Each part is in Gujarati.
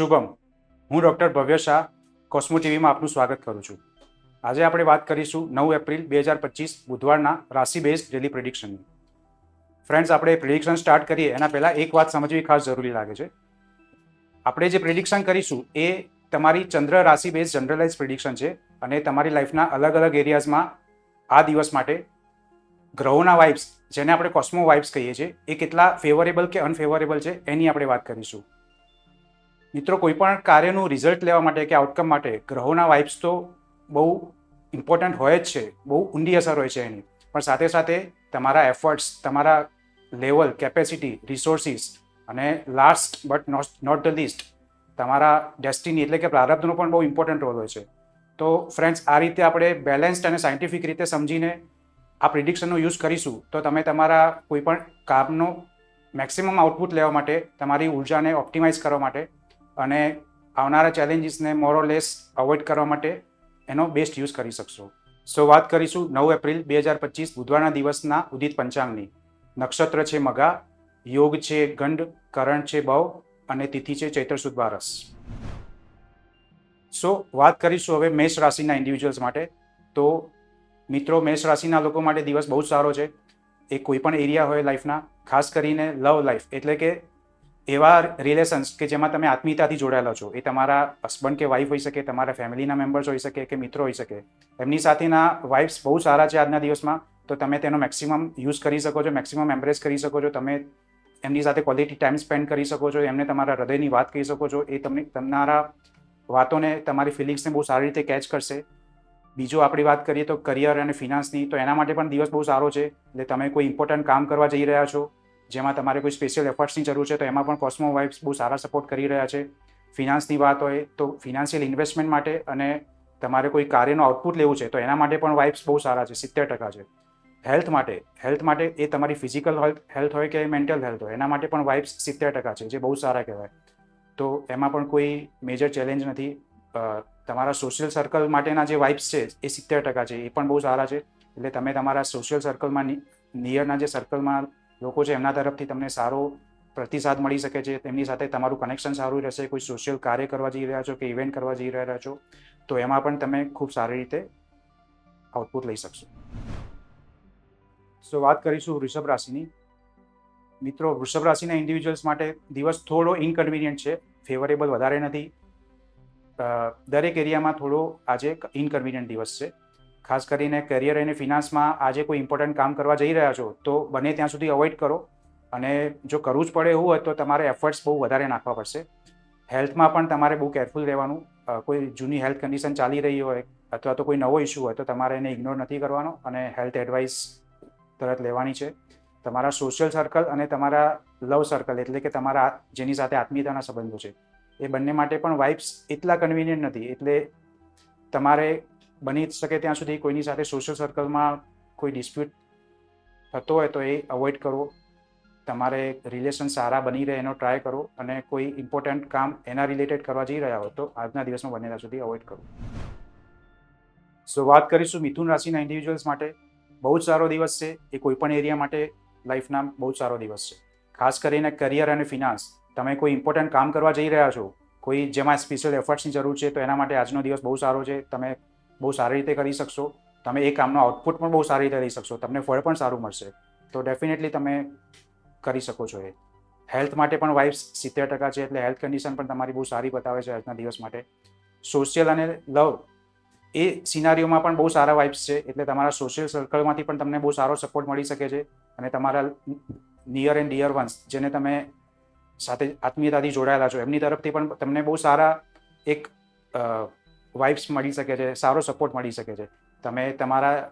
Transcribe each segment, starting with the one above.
શુભમ, હું ડૉક્ટર ભવ્ય શાહ, કોસ્મો ટીવીમાં આપનું સ્વાગત કરું છું. આજે આપણે વાત કરીશું નવ એપ્રિલ બે હજાર પચીસ બુધવારના રાશિ બેઝ ડેલી પ્રિડિક્શનની ફ્રેન્ડ્સ આપણે પ્રિડિક્શન સ્ટાર્ટ કરીએ, એના પહેલાં એક વાત સમજવી ખાસ જરૂરી લાગે છે. આપણે જે પ્રિડિક્શન કરીશું, એ તમારી ચંદ્ર રાશિ બેઝ જનરલાઇઝ પ્રિડિક્શન છે અને તમારી લાઈફના અલગ અલગ એરિયાઝમાં આ દિવસ માટે ગ્રહોના વાઇબ્સ જેને આપણે કોસ્મો વાઇબ્સ કહીએ છીએ, એ કેટલા ફેવરેબલ કે અનફેવરેબલ છે, એની આપણે વાત કરીશું. મિત્રો, કોઈ પણ કાર્યનું રિઝલ્ટ લેવા માટે કે આઉટકમ માટે ગ્રહોના વાઇબ્સ તો બહુ ઇમ્પોર્ટન્ટ હોય જ છે, બહુ ઊંડી અસર હોય છે એની. પણ સાથે સાથે તમારા એફર્ટ્સ તમારા લેવલ કેપેસિટી રિસોર્સિસ અને last but not the least તમારા ડેસ્ટિની એટલે કે પ્રારબ્ધનો પણ બહુ ઇમ્પોર્ટન્ટ રોલ હોય છે. તો ફ્રેન્ડ્સ આ રીતે આપણે બેલેન્સ્ડ અને સાયન્ટિફિક રીતે સમજીને આ પ્રિડિક્શનનો યુઝ કરીશું, તો તમે તમારા કોઈપણ કામનો મેક્સિમમ આઉટપુટ લેવા માટે તમારી ઉર્જાને ઓપ્ટિમાઇઝ કરવા માટે અને આવનારા ચેલેન્જીસને મોરોલેસ અવોઇડ કરવા માટે એનો બેસ્ટ યુઝ કરી શકશો. સો વાત કરીશું નવ એપ્રિલ બે હજાર પચીસ બુધવારના દિવસના ઉદિત પંચાંગની. નક્ષત્ર છે મગા, યોગ છે ગંડ, કરણ છે બવ અને તિથિ છે ચૈત્ર સુદ બારસ. સો વાત કરીશું હવે મેષ રાશિના ઇન્ડિવિજ્યુઅલ્સ માટે. તો, મિત્રો, મેષ રાશિના લોકો માટે દિવસ બહુ સારો છે. એ કોઈ પણ એરિયા હોય લાઈફના ખાસ કરીને લવ લાઈફ એટલે કે એવા રિલેશન્સ કે જેમાં તમે આત્મીયતાથી જોડાયેલા છો, એ તમારા હસબન્ડ કે વાઈફ હોઈ શકે, તમારા ફેમિલીના મેમ્બર્સ હોઈ શકે કે મિત્રો હોઈ શકે, એમની સાથેના વાઇફ્સ બહુ સારા છે આજના દિવસમાં, તો તમે તેનો મેક્સિમમ યુઝ કરી શકો છો મેક્સિમમ એમ્બ્રેસ કરી શકો છો, તમે એમની સાથે ક્વોલિટી ટાઈમ સ્પેન્ડ કરી શકો છો, એમને તમારા હૃદયની વાત કહી શકો છો, એ તમને, તમારા વાતોને, તમારી ફિલિંગ્સને બહુ સારી રીતે કેચ કરશે. બીજું આપણી વાત કરીએ તો કરિયર અને ફિનાન્સની તો એના માટે પણ દિવસ બહુ સારો છે, એટલે તમે કોઈ ઇમ્પોર્ટન્ટ કામ કરવા જઈ રહ્યા છો જેમાં તમારે કોઈ સ્પેશિયલ એફર્ટ્સની જરૂર છે, તો એમાં પણ કોસ્મો વાઇબ્સ બહુ સારા સપોર્ટ કરી રહ્યા છે. ફિનાન્સની વાત હોય તો ફિનાન્શિયલ ઇન્વેસ્ટમેન્ટ માટે અને તમારે કોઈ કાર્યનું આઉટપુટ લેવું છે, તો એના માટે પણ વાઇબ્સ બહુ સારા છે, સિત્તેર ટકા છે. હેલ્થ માટે હેલ્થ માટે એ તમારી ફિઝિકલ હેલ્થ હોય કે મેન્ટલ હેલ્થ હોય, એના માટે પણ વાઇબ્સ સિત્તેર ટકા છે, જે બહુ સારા કહેવાય. તો એમાં પણ કોઈ મેજર ચેલેન્જ નથી. તમારા સોશિયલ સર્કલ માટેના જે વાઇબ્સ છે, એ સિત્તેર ટકા છે, એ પણ બહુ સારા છે. એટલે તમે તમારા સોશિયલ સર્કલમાં નિયરના જે સર્કલમાં લોકો છે એમના તરફથી તમને સારો પ્રતિસાદ મળી શકે છે, તેમની સાથે તમારું કનેક્શન સારું રહેશે, કોઈ સોશિયલ કાર્ય કરવા જઈ રહ્યા છો કે ઇવેન્ટ કરવા જઈ રહ્યા છો, તો એમાં પણ તમે ખૂબ સારી રીતે આઉટપુટ લઈ શકશો. સો વાત કરીશું વૃષભ રાશિની. મિત્રો, વૃષભ રાશિના ઇન્ડિવિજ્યુઅલ્સ માટે દિવસ થોડો ઇનકન્વિનિયન્ટ છે ફેવરેબલ વધારે નથી. દરેક એરિયામાં થોડો આજે ઇનકન્વિનિયન્ટ દિવસ છે. ખાસ કરીને કરિયર અને ફિનાન્સમાં આજે કોઈ ઇમ્પોર્ટન્ટ કામ કરવા જઈ રહ્યા છો, તો બને ત્યાં સુધી અવોઇડ કરો. અને જો કરવું જ પડે એવું હોય તો તમારે એફર્ટ્સ બહુ વધારે નાખવા પડશે. હેલ્થમાં પણ તમારે બહુ કેરફુલ રહેવાનું. કોઈ જૂની હેલ્થ કન્ડિશન ચાલી રહી હોય અથવા તો કોઈ નવો ઇસ્યુ હોય તો તમારે એને ઇગ્નોર નથી કરવાનો અને હેલ્થ એડવાઇસ તરત લેવાની છે. તમારા સોશિયલ સર્કલ અને તમારા લવ સર્કલ એટલે કે તમારા જેની સાથે આત્મીયતાના સંબંધો છે, એ બંને માટે પણ વાઇબ્સ એટલા કન્વિનિયન્ટ નથી. એટલે તમારે બની શકે ત્યાં સુધી કોઈની સાથે સોશિયલ સર્કલમાં કોઈ ડિસ્પ્યુટ થતો હોય તો એ અવોઇડ કરો તમારે રિલેશન સારા બની રહે એનો ટ્રાય કરો અને કોઈ ઇમ્પોર્ટન્ટ કામ એના રિલેટેડ કરવા જઈ રહ્યા હો તો આજના દિવસમાં બને ત્યાં સુધી અવોઇડ કરો સો વાત કરીશું મિથુન રાશિના ઇન્ડિવિજ્યુઅલ્સ માટે. બહુ જ સારો દિવસ છે. એ કોઈ પણ એરિયા માટે લાઈફના બહુ જ સારો દિવસ છે. ખાસ કરીને કરિયર અને ફિનાન્સ તમે કોઈ ઇમ્પોર્ટન્ટ કામ કરવા જઈ રહ્યા છો, કોઈ જેમાં સ્પેશિયલ એફર્ટ્સની જરૂર છે, તો એના માટે આજનો દિવસ બહુ સારો છે. તમે બહુ સારી રીતે કરી શકશો. તમે એ કામનું આઉટપુટ પણ બહુ સારી રીતે લઈ શકશો. તમને ફળ પણ સારું મળશે. તો ડેફિનેટલી તમે કરી શકો છો એ. હેલ્થ માટે પણ વાઇફ સિત્તેર ટકા છે એટલે હેલ્થ કન્ડિશન પણ તમારી બહુ સારી બતાવે છે આજના દિવસ માટે. સોશિયલ અને લવ એ સિનારીઓમાં પણ બહુ સારા વાઇબ્સ છે એટલે તમારા સોશિયલ સર્કલમાંથી પણ તમને બહુ સારો સપોર્ટ મળી શકે છે અને તમારા નિયર એન્ડ ડિયર વન્સ જેને તમે સાથે આત્મીયતાથી જોડાયેલા છો એમની તરફથી પણ તમને બહુ સારા એક વાઇબ્સ મળી શકે છે, સારો સપોર્ટ મળી શકે છે. તમે તમારા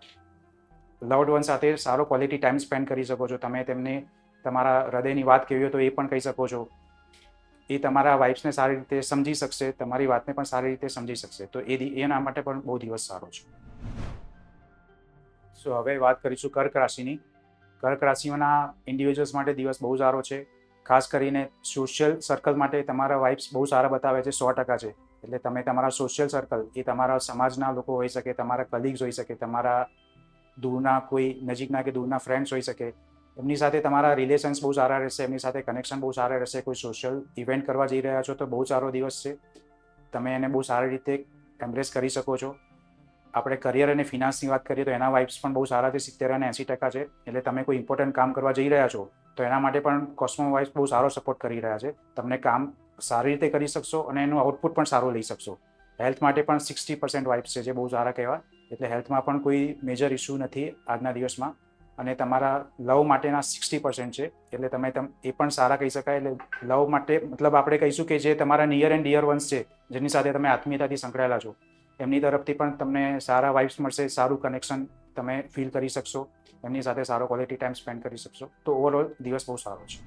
લવડ વન સાથે સારો ક્વોલિટી ટાઈમ સ્પેન્ડ કરી શકો છો. તમે તેમને તમારા હૃદયની વાત કેવી હોય તો એ પણ કહી શકો છો. એ તમારા વાઇફ્સને સારી રીતે સમજી શકશે, તમારી વાતને પણ સારી રીતે સમજી શકશે. તો એ એના માટે પણ બહુ દિવસ સારો છે. સો હવે વાત કરીશું કર્ક રાશિની. કર્ક રાશિઓના ઇન્ડિવિજ્યુઅલ્સ માટે દિવસ બહુ સારો છે. ખાસ કરીને સોશિયલ સર્કલ માટે તમારા વાઇફ્સ બહુ સારા બતાવે છે, સો ટકા છે. એટલે તમે તમારા સોશિયલ સર્કલ એ તમારા સમાજના લોકો હોઈ શકે, તમારા કલીગ્સ હોઈ શકે, તમારા દૂરના કોઈ નજીકના કે દૂરના ફ્રેન્ડ્સ હોઈ શકે. એમની સાથે તમારા રિલેશન્સ બહુ સારા રહેશે, એમની સાથે કનેક્શન બહુ સારા રહેશે, કોઈ સોશિયલ ઇવેન્ટ કરવા જઈ રહ્યા છો તો બહુ સારો દિવસ છે. તમે એને બહુ સારી રીતે એમ્બ્રેસ કરી શકો છો. આપણે કરિયર અને ફિનાન્સની વાત કરીએ તો એના વાઇબ્સ પણ બહુ સારા છે, સિત્તેર અને એંસી ટકા છે. એટલે તમે કોઈ ઇમ્પોર્ટન્ટ કામ કરવા જઈ રહ્યા છો તો એના માટે પણ કોસ્મો વાઇબ્સ બહુ સારો સપોર્ટ કરી રહ્યા છે. તમને કામ સારી રીતે કરી શકશો અને એનું આઉટપુટ પણ સારું લઈ શકશો. હેલ્થ માટે પણ સિક્સટી પર્સન્ટ વાઇબ્સ છે, જે બહુ સારા કહેવાય. એટલે હેલ્થમાં પણ કોઈ મેજર ઇસ્યુ નથી આજના દિવસમાં. અને તમારા લવ માટેના સિક્સટી પર્સન્ટ છે, એટલે તમે તમ, એ પણ સારા કહી શકાય. એટલે લવ માટે, મતલબ આપણે કહીશું કે જે તમારા નિયર એન્ડ ડિયર વન્સ છે, જેની સાથે તમે આત્મીયતાથી સંકળાયેલા છો, એમની તરફથી પણ તમને સારા વાઇબ્સ મળશે, સારું કનેક્શન તમે ફીલ કરી શકશો, એમની સાથે સારો ક્વોલિટી ટાઈમ સ્પેન્ડ કરી શકશો. તો ઓવરઓલ દિવસ બહુ સારો છે.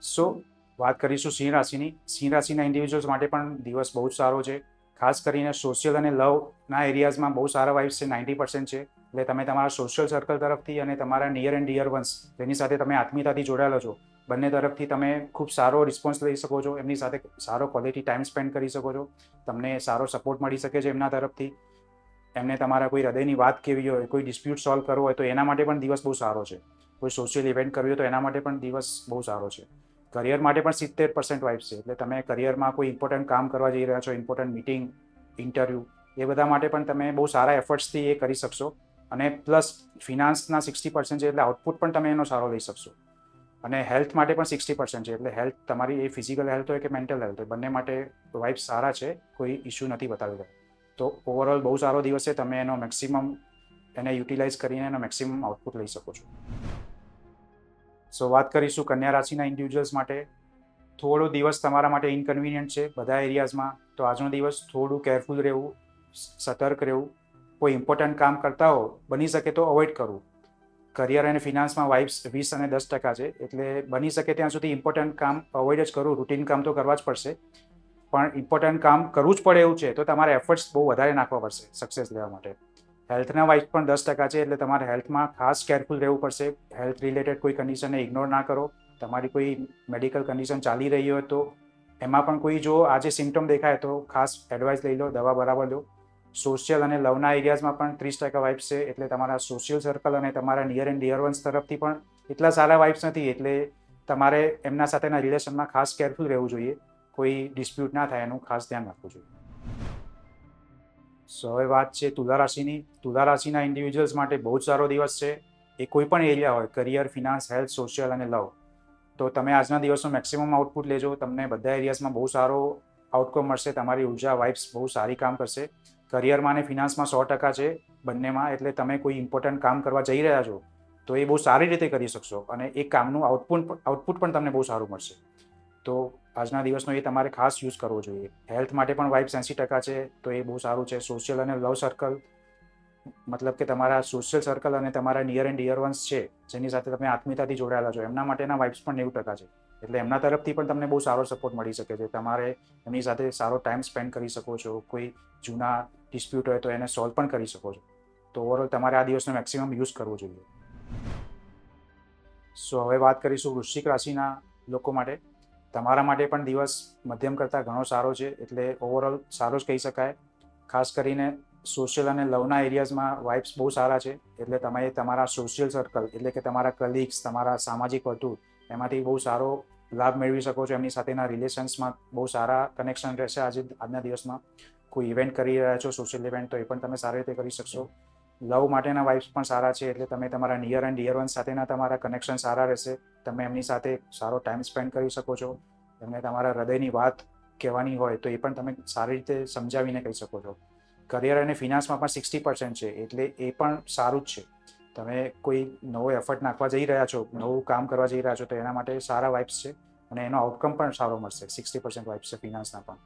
સો વાત કરીશું સિંહ રાશિની. સિંહ રાશિના ઇન્ડિવિજ્યુઅલ્સ માટે પણ દિવસ બહુ જ સારો છે. ખાસ કરીને સોશિયલ અને લવના એરિયાઝમાં બહુ સારા વાઇબ્સ છે નાઇન્ટી પર્સન્ટ છે. એટલે તમે તમારા સોશિયલ સર્કલ તરફથી અને તમારા નિયર એન્ડ ડિયર વન્સ જેની સાથે તમે આત્મીયતાથી જોડાયેલો છો, બંને તરફથી તમે ખૂબ સારો રિસ્પોન્સ લઈ શકો છો, એમની સાથે સારો ક્વોલિટી ટાઈમ સ્પેન્ડ કરી શકો છો. તમને સારો સપોર્ટ મળી શકે છે એમના તરફથી. એમને તમારા કોઈ હૃદયની વાત કેવી હોય, કોઈ ડિસ્પ્યુટ સોલ્વ કરવો હોય, તો એના માટે પણ દિવસ બહુ સારો છે. કોઈ સોશિયલ ઇવેન્ટ કરવી હોય, તો એના માટે પણ દિવસ બહુ સારો છે. કરિયર માટે પણ સિત્તેર પર્સન્ટ વાઇફ છે. એટલે તમે કરિયરમાં કોઈ ઇમ્પોર્ટન્ટ કામ કરવા જઈ રહ્યા છો ઇમ્પોર્ટન્ટ મિટિંગ ઇન્ટરવ્યૂ એ બધા માટે પણ તમે બહુ સારા એફર્ટ્સથી એ કરી શકશો. અને પ્લસ ફિનાન્સના સિક્સટી પર્સન્ટ છે, એટલે આઉટપુટ પણ તમે એનો સારો લઈ શકશો. અને હેલ્થ માટે પણ સિક્સટી પર્સન્ટ છે, એટલે હેલ્થ તમારી એ ફિઝિકલ હેલ્થ હોય કે મેન્ટલ હેલ્થ હોય, બંને માટે વાઇફ સારા છે, કોઈ ઇશ્યુ નથી બતાવી રહ્યા તો ઓવરઓલ બહુ સારો દિવસ છે, તમે એનો મેક્સિમમ એને યુટિલાઇઝ કરીને એનો મેક્સિમમ આઉટપુટ લઈ શકો છો. સો વાત કરીશું કન્યા રાશિના ઇન્ડિવિજ્યુઅલ્સ માટે. થોડો દિવસ તમારા માટે ઇનકન્વિનિયન્ટ છે બધા એરિયાઝમાં તો આજનો દિવસ થોડું કેરફુલ રહેવું, સતર્ક રહેવું. કોઈ ઇમ્પોર્ટન્ટ કામ કરતા હો, બની શકે તો અવોઇડ કરવું. કરિયર અને ફિનાન્સમાં વાઇબ્સ વીસ અને દસ ટકા છે, એટલે બની શકે ત્યાં સુધી ઇમ્પોર્ટન્ટ કામ અવોઇડ જ કરવું. રૂટીન કામ તો કરવા જ પડશે. પણ ઇમ્પોર્ટન્ટ કામ કરવું જ પડે એવું છે, તો તમારે એફર્ટ્સ બહુ વધારે નાખવા પડશે સક્સેસ લેવા માટે. હેલ્થના વાઇઝ પણ દસ ટકા છે એટલે તમારે હેલ્થમાં ખાસ કેરફુલ રહેવું પડશે. હેલ્થ રિલેટેડ કોઈ કન્ડિશનને ઇગ્નોર ના કરો. તમારી કોઈ મેડિકલ કન્ડિશન ચાલી રહી હોય તો એમાં પણ કોઈ જો આજે સિમ્ટમ દેખાય તો ખાસ એડવાઇસ લઈ લો, દવા બરાબર લો. સોશિયલ અને લવના એરિયાઝમાં પણ ત્રીસ ટકા વાઇબ્સ છે એટલે તમારા સોશિયલ સર્કલ અને તમારા નિયર એન્ડ ડિયર વન્સ તરફથી પણ એટલા સારા વાઇબ્સ નથી એટલે તમારે એમના સાથેના રિલેશનમાં ખાસ કેરફુલ રહેવું જોઈએ. કોઈ ડિસ્પ્યુટ ના થાય એનું ખાસ ધ્યાન રાખવું જોઈએ. સો હવે વાત છે તુલા રાશિની તુલા રાશિના ઇન્ડિવિજ્યુઅલ્સ માટે બહુ જ સારો દિવસ છે. એ કોઈ પણ એરિયા હોય કરિયર ફિનાન્સ હેલ્થ સોશિયલ અને લવ તો તમે આજના દિવસમાં મેક્સિમમ આઉટપુટ લેજો. તમને બધા એરિયાઝમાં બહુ સારો આઉટકમ મળશે. તમારી ઊર્જા વાઇબ્સ બહુ સારી કામ કરશે. કરિયરમાં અને ફિનાન્સમાં સો ટકા છે બંનેમાં. એટલે તમે કોઈ ઇમ્પોર્ટન્ટ કામ કરવા જઈ રહ્યા છો, તો એ બહુ સારી રીતે કરી શકશો. અને એ કામનું આઉટપુટ આઉટપુટ પણ તમને બહુ સારું મળશે. તો આજના દિવસનો એ તમારે ખાસ યુઝ કરવો જોઈએ. હેલ્થ માટે પણ વાઇબ્સ એંસી ટકા છે, તો એ બહુ સારું છે. સોશિયલ અને લવ સર્કલ મતલબ કે તમારા સોશિયલ સર્કલ અને તમારા નિયર એન્ડ ડિયર વન્સ છે, જેની સાથે તમે આત્મીયતાથી જોડાયેલા છો. એમના માટેના વાઇબ્સ પણ નેવું ટકા છે. એટલે એમના તરફથી પણ તમને બહુ સારો સપોર્ટ મળી શકે છે. તમારે એમની સાથે સારો ટાઈમ સ્પેન્ડ કરી શકો છો. કોઈ જૂના ડિસ્પ્યુટ હોય તો એને સોલ્વ પણ કરી શકો છો. તો ઓવરઓલ તમારે આ દિવસનો મેક્સિમમ યુઝ કરવો જોઈએ. સો હવે વાત કરીશું વૃશ્ચિક રાશિના લોકો માટે. તમારા માટે પણ દિવસ મધ્યમ કરતાં ઘણો સારો છે, એટલે ઓવરઓલ સારો જ કહી શકાય. ખાસ કરીને સોશિયલ અને લવના એરિયાઝમાં વાઇબ્સ બહુ સારા છે, એટલે તમે તમારા સોશિયલ સર્કલ એટલે કે તમારા કલીગ્સ તમારા સામાજિક વર્તુળ, એમાંથી બહુ સારો લાભ મેળવી શકો છો. એમની સાથેના રિલેશન્સમાં બહુ સારા કનેક્શન રહેશે આજે, આજના દિવસમાં. કોઈ ઇવેન્ટ કરી રહ્યા છો સોશિયલ ઇવેન્ટ તો એ પણ તમે સારી રીતે કરી શકશો. લવ માટેના વાઇફ્સ પણ સારા છે, એટલે તમે તમારા નિયર એન્ડ ડિયર વન સાથેના તમારા કનેક્શન સારા રહેશે. તમે એમની સાથે સારો ટાઈમ સ્પેન્ડ કરી શકો છો. એમને તમારા હૃદયની વાત કહેવાની હોય તો એ પણ તમે સારી રીતે સમજાવીને કહી શકો છો. કરિયર અને ફિનાન્સમાં પણ સિક્સટી પર્સન્ટ છે, એટલે એ પણ સારું જ છે. તમે કોઈ નવો એફર્ટ નાખવા જઈ રહ્યા છો, નવું કામ કરવા જઈ રહ્યા છો, તો એના માટે સારા વાઇબ્સ છે અને એનો આઉટકમ પણ સારો મળશે સિક્સટી પર્સન્ટ વાઇબ્સ છે ફિનાન્સના પણ.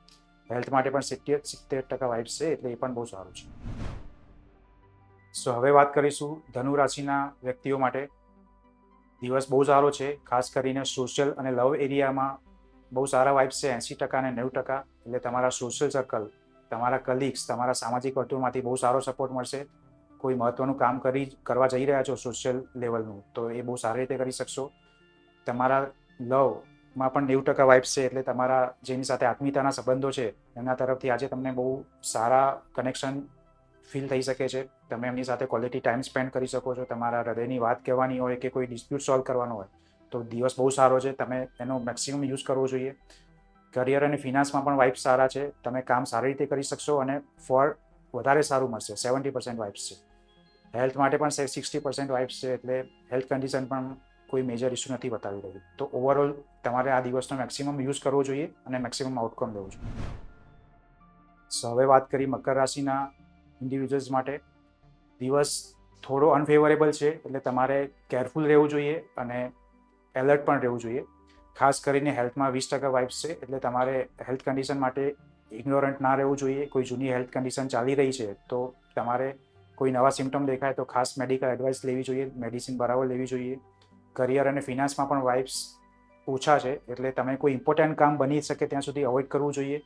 હેલ્થ માટે પણ સિત્તેર સિત્તેર ટકા વાઇબ્સ છે, એટલે એ પણ બહુ સારું છે. સો હવે વાત કરીશું ધનુ રાશિના વ્યક્તિઓ માટે. દિવસ બહુ સારો છે, ખાસ કરીને સોશિયલ અને લવ એરિયામાં બહુ સારા વાઇબ્સ છે એંસી ટકા અને નેવું ટકા. એટલે તમારા સોશિયલ સર્કલ તમારા કલીગ્સ તમારા સામાજિક વર્તુળમાંથી બહુ સારો સપોર્ટ મળશે. કોઈ મહત્ત્વનું કામ કરી, કરવા જઈ રહ્યા છો સોશિયલ લેવલનું તો એ બહુ સારી રીતે કરી શકશો. તમારા લવમાં પણ નેવું ટકા વાઇબ્સ છે, એટલે તમારા જેની સાથે આત્મીયતાના સંબંધો છે, એમના તરફથી આજે તમને બહુ સારા કનેક્શન ફીલ થઈ શકે છે. તમે એમની સાથે ક્વોલિટી ટાઈમ સ્પેન્ડ કરી શકો છો. તમારા હૃદયની વાત કહેવાની હોય કે કોઈ ડિસ્પ્યુટ સોલ્વ કરવાનો હોય, તો દિવસ બહુ સારો છે. તમે એનો મેક્સિમમ યુઝ કરવો જોઈએ. કરિયર અને ફિનાન્સમાં પણ વાઇબ્સ સારા છે. તમે કામ સારી રીતે કરી શકશો અને ફળ વધારે સારું મળશે. સેવન્ટી પર્સન્ટ વાઇબ્સ છે. હેલ્થ માટે પણ સિક્સટી પર્સન્ટ વાઇબ્સ છે. એટલે હેલ્થ કન્ડિશન પણ કોઈ મેજર ઇસ્યુ નથી બતાવી રહ્યું. તો ઓવરઓલ તમારે આ દિવસનો મેક્સિમમ યુઝ કરવો જોઈએ અને મેક્સિમમ આઉટકમ લેવું જોઈએ. સો હવે વાત કરી મકર રાશિના ઇન્ડિવિજ્યુઅલ્સ માટે દિવસ થોડો અનફેવરેબલ છે, એટલે તમારે કેરફુલ રહેવું જોઈએ અને એલર્ટ પણ રહેવું જોઈએ. ખાસ કરીને હેલ્થમાં વીસ ટકા વાઇબ્સ છે, એટલે તમારે હેલ્થ કન્ડિશન માટે ઇગ્નોરન્ટ ના રહેવું જોઈએ. કોઈ જૂની હેલ્થ કન્ડિશન ચાલી રહી છે, તો તમારે કોઈ નવા સિમ્ટમ દેખાય તો ખાસ મેડિકલ એડવાઇસ લેવી જોઈએ મેડિસિન બરાબર લેવી જોઈએ. કરિયર અને ફિનાન્સમાં પણ વાઇબ્સ ઓછા છે, એટલે તમે કોઈ ઇમ્પોર્ટન્ટ કામ બની શકે ત્યાં સુધી અવોઇડ કરવું જોઈએ.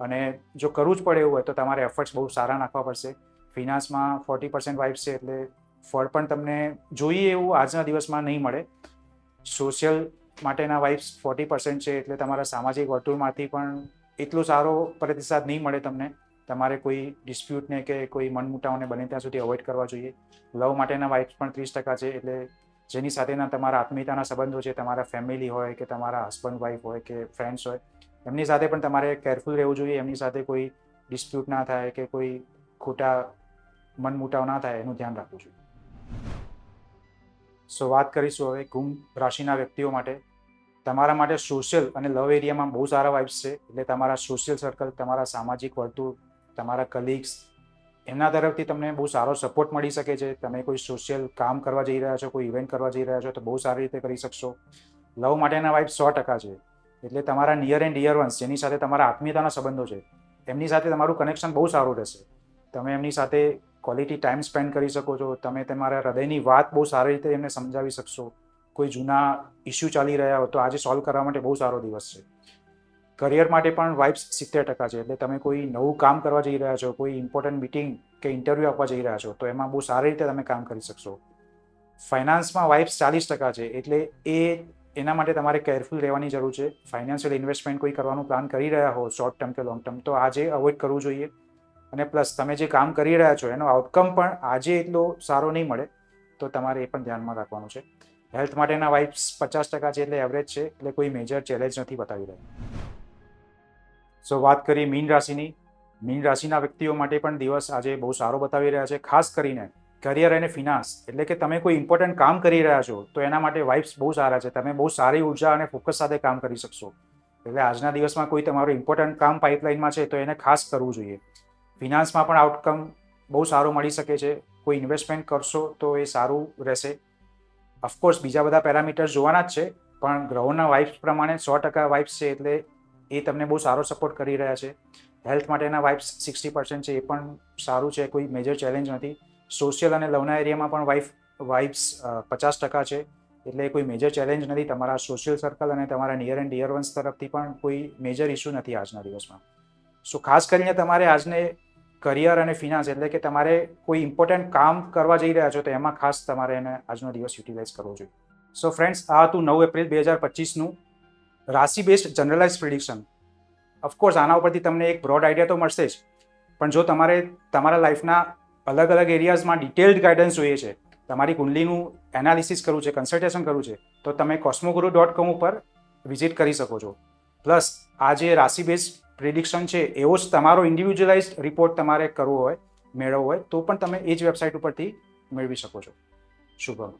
અને જો કરવું જ પડે એવું હોય તો તમારે એફર્ટ્સ બહુ સારા નાખવા પડશે. ફિનાન્સમાં ફોર્ટી પર્સન્ટ વાઇફ છે એટલે ફળ પણ તમને જોઈએ એવું આજના દિવસમાં નહીં મળે. સોશિયલ માટેના વાઇફ્સ ફોર્ટી પર્સન્ટ છે એટલે તમારા સામાજિક વર્તુળમાંથી પણ એટલો સારો પ્રતિસાદ નહીં મળે તમને. તમારે કોઈ ડિસ્પ્યુટને કે કોઈ મનમુટાવને બને ત્યાં સુધી અવોઇડ કરવા જોઈએ. લવ માટેના વાઇફ્સ પણ ત્રીસ ટકા છે એટલે જેની સાથેના તમારા આત્મીયતાના સંબંધો છે, તમારા ફેમિલી હોય કે તમારા હસબન્ડ વાઈફ હોય કે ફ્રેન્ડ્સ હોય એમની સાથે પણ તમારે કેરફુલ રહેવું જોઈએ, એમની સાથે કોઈ ડિસ્પ્યુટ ના થાય કે કોઈ ખોટા મનમુટાવ ના થાય, એનું ધ્યાન રાખવું જોઈએ. સો વાત કરીશું હવે કુંભ રાશિના વ્યક્તિઓ માટે. તમારા માટે સોશિયલ અને લવ એરિયામાં બહુ સારા વાઇબ્સ છે, એટલે તમારા સોશિયલ સર્કલ તમારા સામાજિક વર્તુળ, તમારા કલીગ્સ એમના તરફથી તમને બહુ સારો સપોર્ટ મળી શકે છે. તમે કોઈ સોશિયલ કામ કરવા જઈ રહ્યા છો, કોઈ ઇવેન્ટ કરવા જઈ રહ્યા છો, તો બહુ સારી રીતે કરી શકશો. લવ માટેના વાઇબ્સ સો ટકા છે. એટલે તમારા નિયર એન્ડ ડિયર વન્સ જેની સાથે તમારા આત્મીયતાના સંબંધો છે, એમની સાથે તમારું કનેક્શન બહુ સારું રહેશે. તમે એમની સાથે ક્વોલિટી ટાઈમ સ્પેન્ડ કરી શકો છો, તમે તમારા હૃદયની વાત બહુ સારી રીતે એમને સમજાવી શકશો. કોઈ જૂના ઇસ્યુ ચાલી રહ્યા હોય તો આજે સોલ્વ કરવા માટે બહુ સારો દિવસ છે. કરિયર માટે પણ વાઇબ્સ સિત્તેર ટકા છે, એટલે તમે કોઈ નવું કામ કરવા જઈ રહ્યા છો, કોઈ ઇમ્પોર્ટન્ટ મિટિંગ કે ઇન્ટરવ્યૂ આપવા જઈ રહ્યા છો, તો એમાં બહુ સારી રીતે તમે કામ કરી શકશો. ફાઇનાન્સમાં વાઇબ્સ ચાલીસ ટકા છે, એટલે એ એના માટે તમારે કેરફુલ રહેવાની જરૂર છે. ફાઇનાન્શિયલ ઇન્વેસ્ટમેન્ટ કોઈ કરવાનું પ્લાન કરી રહ્યા હો શોર્ટ ટર્મ કે લોંગ ટર્મ તો આજે અવોઇડ કરવું જોઈએ. અને પ્લસ તમે જે કામ કરી રહ્યા છો, એનો આઉટકમ પણ આજે એટલો સારો નહીં મળે, તો તમારે એ પણ ધ્યાનમાં રાખવાનું છે. હેલ્થ માટેના વાઇબ્સ પચાસ ટકા છે એટલે એવરેજ છે, એટલે કોઈ મેજર ચેલેન્જ નથી બતાવી રહ્યા. સો વાત કરીએ મીન રાશિની. મીન રાશિના વ્યક્તિઓ માટે પણ દિવસ આજે બહુ સારો બતાવી રહ્યા છે, ખાસ કરીને કરિયર અને ફિનાન્સ એટલે કે તમે કોઈ ઇમ્પોર્ટન્ટ કામ કરી રહ્યા છો, તો એના માટે વાઇબ્સ બહુ સારા છે. તમે બહુ સારી ઊર્જા અને ફોકસ સાથે કામ કરી શકશો. એટલે આજના દિવસમાં કોઈ તમારું ઇમ્પોર્ટન્ટ કામ પાઇપલાઇનમાં છે, તો એને ખાસ કરવું જોઈએ. ફિનાન્સમાં પણ આઉટકમ બહુ સારો મળી શકે છે. કોઈ ઇન્વેસ્ટમેન્ટ કરશો, તો એ સારું રહેશે. ઓફકોર્સ બીજા બધા પેરામીટર્સ જોવાના જ છે, પણ ગ્રહોના વાઇબ્સ પ્રમાણે સો ટકા વાઇબ્સ છે, એટલે એ તમને બહુ સારો સપોર્ટ કરી રહ્યા છે. હેલ્થ માટેના વાઇબ્સ સિક્સટી પર્સન્ટ છે, એ પણ સારું છે, કોઈ મેજર ચેલેન્જ નથી. સોશિયલ અને લવના એરિયામાં પણ વાઇફ વાઇફ્સ પચાસ ટકા છે. એટલે કોઈ મેજર ચેલેન્જ નથી. તમારા સોશિયલ સર્કલ અને તમારા નિયર એન્ડ ડિયર વન્સ તરફથી પણ કોઈ મેજર ઇશ્યુ નથી આજના દિવસમાં. સો ખાસ કરીને તમારે આજને કરિયર અને ફિનાન્સ એટલે કે તમારે કોઈ ઇમ્પોર્ટન્ટ કામ કરવા જઈ રહ્યા છો તો એમાં ખાસ તમારે એને આજનો દિવસ યુટિલાઇઝ કરવો જોઈએ. સો ફ્રેન્ડ્સ આ હતું નવ એપ્રિલ બે હજાર પચીસનું રાશિ બેસ્ડ જનરલાઇઝ પ્રિડિક્શન ઓફકોર્સ આના ઉપરથી તમને એક બ્રોડ આઈડિયા તો મળશે જ. પણ જો તમારે તમારા લાઈફના અલગ અલગ એરિયાઝમાં ડિટેલ્ડ ગાઈડન્સ જોઈએ છે. તમારી કુંડલીનું એનાલિસિસ કરવું છે કન્સલ્ટેશન કરવું છે, તો તમે કોસ્મોગુરુ ડોટ કોમ ઉપર વિઝિટ કરી શકો છો. પ્લસ આ જે રાશિ બેઝ પ્રિડિક્શન છે, એવો જ તમારો ઇન્ડિવિજ્યુઅલાઇઝ રિપોર્ટ તમારે કરવો હોય, મેળવવો હોય, તો પણ તમે એ જ વેબસાઇટ ઉપરથી મેળવી શકો છો. શુભમ.